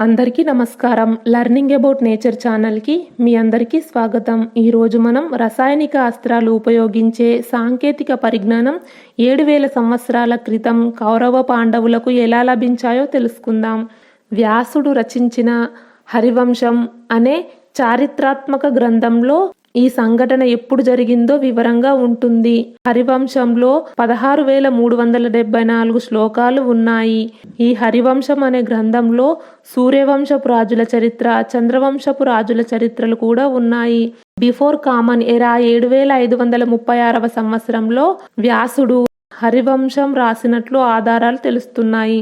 అందరికీ నమస్కారం. Learning about nature ఛానల్కి మీ అందరికీ స్వాగతం. ఈరోజు మనం రసాయనిక అస్త్రాలు ఉపయోగించే సాంకేతిక పరిజ్ఞానం ఏడు వేల సంవత్సరాల క్రితం కౌరవ పాండవులకు ఎలా లభించాయో తెలుసుకుందాం. వ్యాసుడు రచించిన హరివంశం అనే చారిత్రాత్మక గ్రంథంలో ఈ సంఘటన ఎప్పుడు జరిగిందో వివరంగా ఉంటుంది. హరివంశంలో పదహారు వేల మూడు వందల డెబ్బై నాలుగు శ్లోకాలు ఉన్నాయి. ఈ హరివంశం అనే గ్రంథంలో సూర్యవంశపు రాజుల చరిత్ర చంద్రవంశపు రాజుల చరిత్రలు కూడా ఉన్నాయి. బిఫోర్ కామన్ ఎరా ఏడు వేల ఐదు వందల ముప్పై ఆరవ సంవత్సరంలో వ్యాసుడు హరివంశం రాసినట్లు ఆధారాలు తెలుస్తున్నాయి.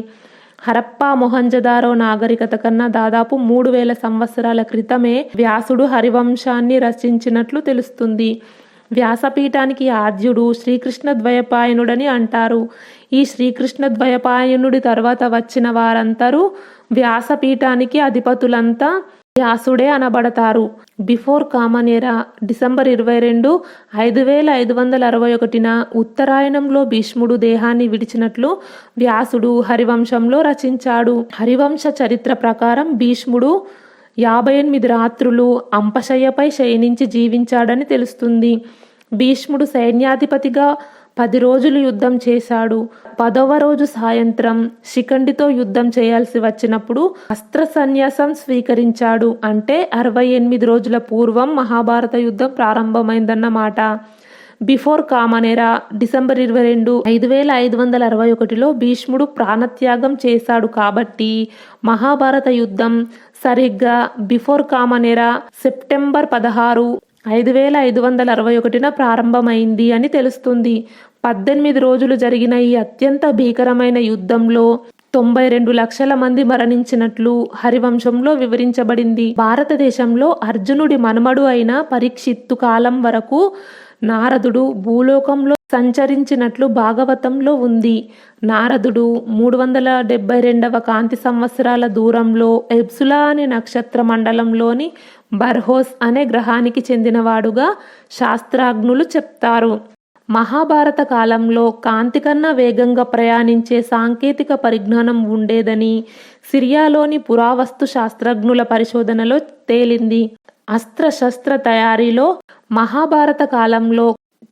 హరప్పా మొహంజదారో నాగరికత కన్నా దాదాపు మూడు వేల సంవత్సరాల క్రితమే వ్యాసుడు హరివంశాన్ని రచించినట్లు తెలుస్తుంది. వ్యాసపీఠానికి ఆద్యుడు శ్రీకృష్ణ ద్వయపాయనుడని అంటారు. ఈ శ్రీకృష్ణ ద్వయపాయనుడి తర్వాత వచ్చిన వారందరూ వ్యాసపీఠానికి అధిపతులంతా వ్యాసుడే అనబడతారు. బిఫోర్ కామన్ ఎరా డిసెంబర్ ఇరవై రెండు ఐదు వేల ఐదు వందల అరవై ఒకటిన ఉత్తరాయణంలో భీష్ముడు దేహాన్ని విడిచినట్లు వ్యాసుడు హరివంశంలో రచించాడు. హరివంశ చరిత్ర ప్రకారం భీష్ముడు యాభై ఎనిమిది రాత్రులు అంపశయ్యపై శయనించి జీవించాడని తెలుస్తుంది. భీష్ముడు సైన్యాధిపతిగా పది రోజులు యుద్ధం చేశాడు. పదవ రోజు సాయంత్రం శిఖండితో యుద్ధం చేయాల్సి వచ్చినప్పుడు అస్త్ర సన్యాసం స్వీకరించాడు. అంటే అరవై ఎనిమిది రోజుల పూర్వం మహాభారత యుద్ధం ప్రారంభమైందన్నమాట. బిఫోర్ కామనేరా డిసెంబర్ ఇరవై రెండు ఐదు వేల ఐదు వందల అరవై ఒకటిలో భీష్ముడు ప్రాణత్యాగం చేశాడు కాబట్టి మహాభారత యుద్ధం సరిగ్గా బిఫోర్ కామనేరా సెప్టెంబర్ పదహారు ఐదు వేల ఐదు వందల అరవై ఒకటిన ప్రారంభమైంది అని తెలుస్తుంది. పద్దెనిమిది రోజులు జరిగిన ఈ అత్యంత భీకరమైన యుద్ధంలో తొంభై రెండు లక్షల మంది మరణించినట్లు హరివంశంలో వివరించబడింది. భారతదేశంలో అర్జునుడి మనుమడు అయిన పరీక్షిత్తు కాలం వరకు నారదుడు భూలోకంలో సంచరించినట్లు భాగవతంలో ఉంది. నారదుడు మూడు వందల డెబ్బై రెండవ కాంతి సంవత్సరాల దూరంలో ఎబ్సులా అనే నక్షత్ర మండలంలోని బర్హోస్ అనే గ్రహానికి చెందినవాడుగా శాస్త్రాజ్ఞులు చెప్తారు. మహాభారత కాలంలో కాంతి కన్నా వేగంగా ప్రయాణించే సాంకేతిక పరిజ్ఞానం ఉండేదని సిరియాలోని పురావస్తు శాస్త్రజ్ఞుల పరిశోధనలో తేలింది. అస్త్ర శస్త్ర తయారీలో మహాభారత కాలంలో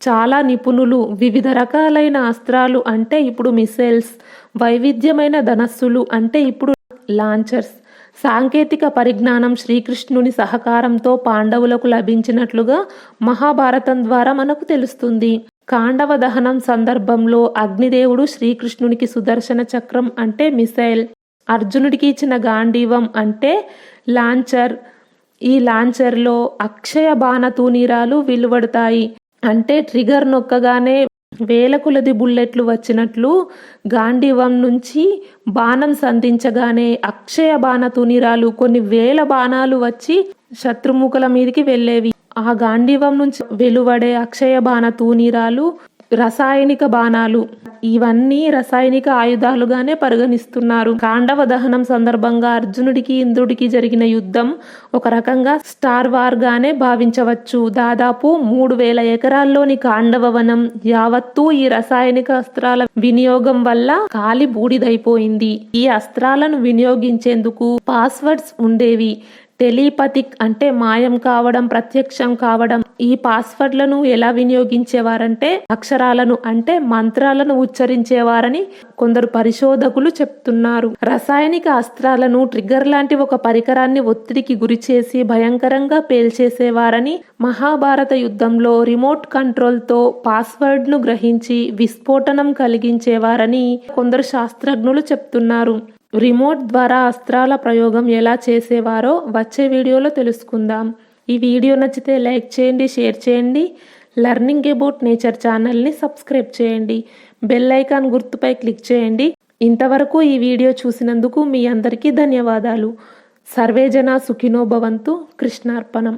చాలా నిపుణులు వివిధ రకాలైన అస్త్రాలు అంటే ఇప్పుడు మిసైల్స్ వైవిధ్యమైన ధనస్సులు అంటే ఇప్పుడు లాంచర్స్. సాంకేతిక పరిజ్ఞానం శ్రీకృష్ణుని సహకారంతో పాండవులకు లభించినట్లుగా మహాభారతం ద్వారా మనకు తెలుస్తుంది. కాండవ దహనం సందర్భంలో అగ్నిదేవుడు శ్రీకృష్ణునికి సుదర్శన చక్రం అంటే మిసైల్. అర్జునుడికి ఇచ్చిన గాంధీవం అంటే లాంచర్. ఈ లాంచర్లో అక్షయ బాణ తూనీరాలు వెలువడతాయి. అంటే ట్రిగర్ నొక్కగానే వేల కొలది బుల్లెట్లు వచ్చినట్లు గాంధీవం నుంచి బాణం సంధించగానే అక్షయ బాణ తునిరాలు కొన్ని వేల బాణాలు వచ్చి శత్రుముఖల మీదకి వెళ్ళేవి. ఆ గాంధీవం నుంచి వెలువడే అక్షయ బాణ తూనీరాలు రసాయనిక బాణాలు. ఇవన్నీ రసాయనిక ఆయుధాలుగానే పరిగణిస్తున్నారు. కాండవ దహనం సందర్భంగా అర్జునుడికి ఇంద్రుడికి జరిగిన యుద్ధం ఒక రకంగా స్టార్ వార్ గానే భావించవచ్చు. దాదాపు మూడు వేల ఎకరాల్లోని కాండవ వనం యావత్తూ ఈ రసాయనిక అస్త్రాల వినియోగం వల్ల కాలి బూడిదైపోయింది ఈ అస్త్రాలను వినియోగించేందుకు పాస్వర్డ్స్ ఉండేవి. టెలిపతిక్ అంటే మాయం కావడం ప్రత్యక్షం కావడం ఈ పాస్వర్డ్లను ఎలా వినియోగించేవారంటే అక్షరాలను అంటే మంత్రాలను ఉచ్చరించేవారని కొందరు పరిశోధకులు చెప్తున్నారు. రసాయనిక అస్త్రాలను ట్రిగ్గర్ లాంటి ఒక పరికరాన్ని ఒత్తిడికి గురిచేసి భయంకరంగా పేల్చేసేవారని మహాభారత యుద్ధంలో రిమోట్ కంట్రోల్తో పాస్వర్డ్ను గ్రహించి విస్ఫోటనం కలిగించేవారని కొందరు శాస్త్రజ్ఞులు చెప్తున్నారు. రిమోట్ ద్వారా అస్త్రాల ప్రయోగం ఎలా చేసేవారో వచ్చే వీడియోలో తెలుసుకుందాం. ఈ వీడియో నచ్చితే లైక్ చేయండి షేర్ చేయండి. లర్నింగ్ అబౌట్ నేచర్ ఛానల్ని సబ్స్క్రైబ్ చేయండి. బెల్ ఐకాన్ గుర్తుపై క్లిక్ చేయండి. ఇంతవరకు ఈ వీడియో చూసినందుకు మీ అందరికీ ధన్యవాదాలు. సర్వేజన సుఖినో భవంతు. కృష్ణార్పణం.